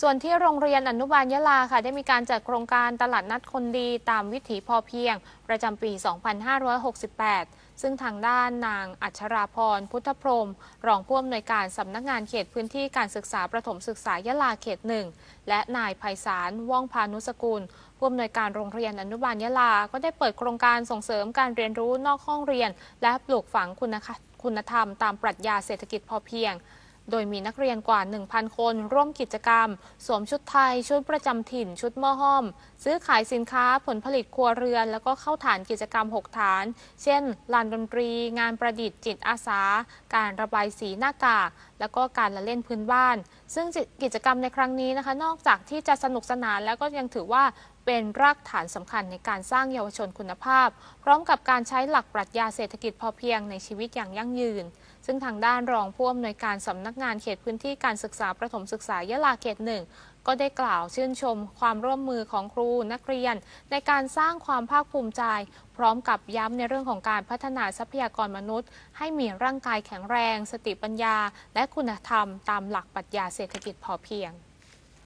ส่วนที่โรงเรียนอนุบาลยะลาค่ะ ได้มีการจัดโครงการตลาดนัดคนดีตามวิถีพอเพียง ประจำปี 2568 ซึ่งทางด้านนางอัชราพรพุทธพรม รองผู้อำนวยการสำนักงานเขตพื้นที่การศึกษาประถมศึกษายะลาเขตหนึ่งและนายไพศาลว่องพานุสกุลผู้อำนวยการโรงเรียนอนุบาลยะลา ก็ได้เปิดโครงการส่งเสริมการเรียนรู้นอกห้องเรียน และปลูกฝังคุณคคุณธรรมตามปรัชญาเศรษฐกิจพอเพียง โดยมีนักเรียนกว่า 1,000 คนร่วมกิจกรรม สวมชุดไทย ชุดประจำถิ่น ชุดหม้อห้อม ซื้อขายสินค้าผลผลิตครัวเรือน แล้วก็เข้าฐานกิจกรรม 6 ฐาน เช่น ลานดนตรี งานประดิษฐ์จิตอาสา การระบายสีหน้ากาก แล้วก็การละเล่นพื้นบ้าน ซึ่งกิจกรรมในครั้งนี้นะคะ นอกจากที่จะสนุกสนานแล้วก็ยังถือว่า เป็นรากฐานสำคัญในการสร้างเยาวชนคุณภาพ พร้อมกับการใช้หลักปรัชญาเศรษฐกิจพอเพียงในชีวิตอย่างยั่งยืน ซึ่งทางด้านรองผู้อำนวยการสำนักงานเขตพื้นที่การศึกษาประถมศึกษายะลาเขตหนึ่งก็ได้กล่าวชื่นชมความร่วมมือของครูนักเรียน ในการสร้างความภาคภูมิใจ พร้อมกับย้ำในเรื่องของการพัฒนาทรัพยากรมนุษย์ ให้มีร่างกายแข็งแรง สติปัญญา และคุณธรรมตามหลักปรัชญาเศรษฐกิจพอเพียง